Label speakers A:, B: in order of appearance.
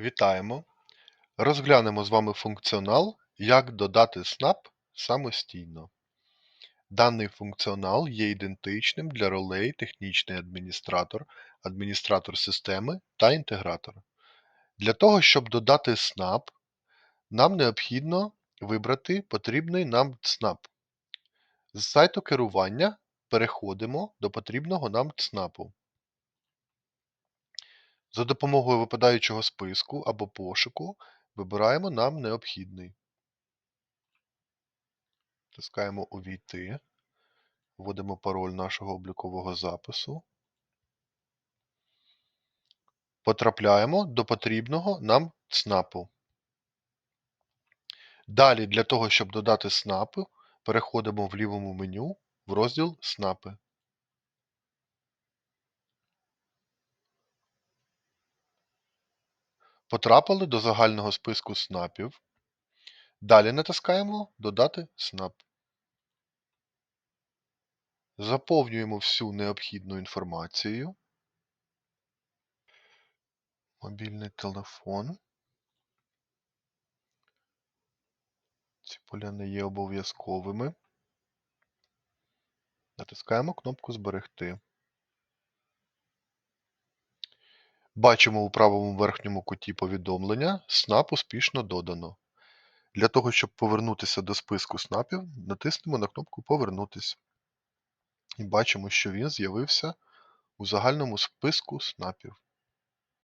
A: Вітаємо! Розглянемо з вами функціонал Як додати СНАП самостійно. Даний функціонал є ідентичним для ролей Технічний адміністратор, адміністратор системи та інтегратор. Для того, щоб додати СНАП, нам необхідно вибрати потрібний нам ЦНАП. З сайту керування переходимо до потрібного нам ЦНАПу. За допомогою випадаючого списку або пошуку вибираємо нам необхідний. Тискаємо Увійти, вводимо пароль нашого облікового запису. Потрапляємо до потрібного нам ЦНАПу. Далі для того, щоб додати СНАПи, переходимо в лівому меню в розділ СНАПи. Потрапили до загального списку СНАПів. Далі натискаємо Додати СНАП. Заповнюємо всю необхідну інформацію. Мобільний телефон. Ці поля не є обов'язковими. Натискаємо кнопку Зберегти. Бачимо у правому верхньому куті повідомлення СНАП успішно додано. Для того, щоб повернутися до списку СНАПів, натиснемо на кнопку Повернутись. І бачимо, що він з'явився у загальному списку СНАПів.